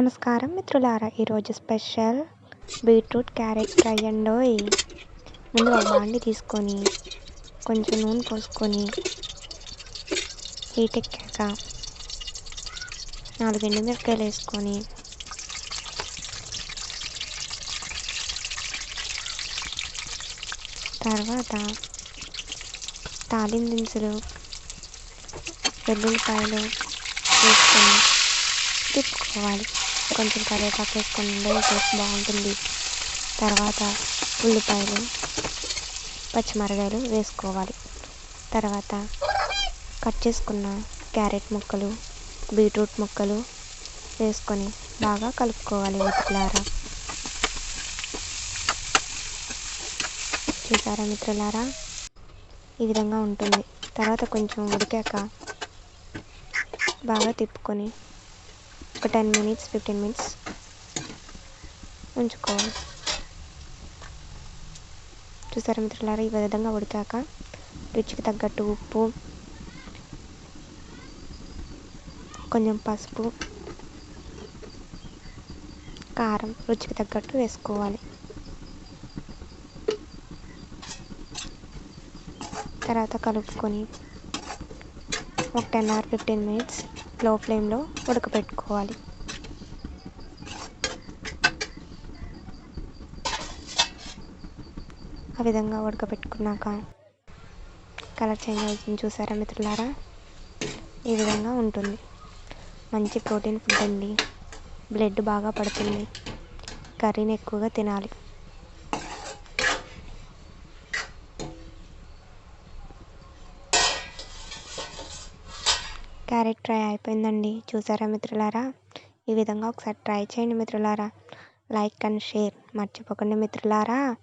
నమస్కారం మిత్రులారా ఈరోజు స్పెషల్ బీట్రూట్ క్యారెట్ ఫ్రై అండోయ్ ముందు బాండి తీసుకొని కొంచెం నూనె పోసుకొని హీట్ ఎక్కాక నాలుగు ఎండుమిరపకాయలు వేసుకొని తర్వాత తాలిం దినుసులు వెల్లుల్లిపాయలు వేసుకొని తిప్పుకోవాలి. కొంచెం కరివేపాకు వేసుకొని టేస్ట్ బాగుంటుంది. తర్వాత ఉల్లిపాయలు పచ్చిమిరకాయలు వేసుకోవాలి. తర్వాత కట్ చేసుకున్న క్యారెట్ ముక్కలు బీట్రూట్ ముక్కలు వేసుకొని బాగా కలుపుకోవాలి మిత్రులారా. చూసారా మిత్రులారా? ఈ విధంగా ఉంటుంది. తర్వాత కొంచెం ఉడికాక బాగా తిప్పుకొని ఒక టెన్ మినిట్స్ ఫిఫ్టీన్ మినిట్స్ ఉంచుకోవాలి. చూసారా మిత్రులారా ఈ విధంగా ఉడికాక రుచికి తగ్గట్టు ఉప్పు కొంచెం పసుపు కారం రుచికి తగ్గట్టు వేసుకోవాలి. తర్వాత కలుపుకొని ఒక టెన్ ఆర్ ఫిఫ్టీన్ మినిట్స్ లో ఫ్లేమ్లో ఉడకపెట్టుకోవాలి. ఆ విధంగా ఉడకపెట్టుకున్నాక కలర్ చేంజ్ అవుతుంది చూసారా మిత్రులారా? ఈ విధంగా ఉంటుంది. మంచి ప్రోటీన్ ఫుడ్ అండి. బ్లడ్ బాగా పడుతుంది. కర్రీని ఎక్కువగా తినాలి. క్యారెట్ ఫ్రై అయిపోయిందండి. చూసారా మిత్రులారా? ఈ విధంగా ఒకసారి ట్రై చేయండి మిత్రులారా. లైక్ అండ్ షేర్ మర్చిపోకండి మిత్రులారా.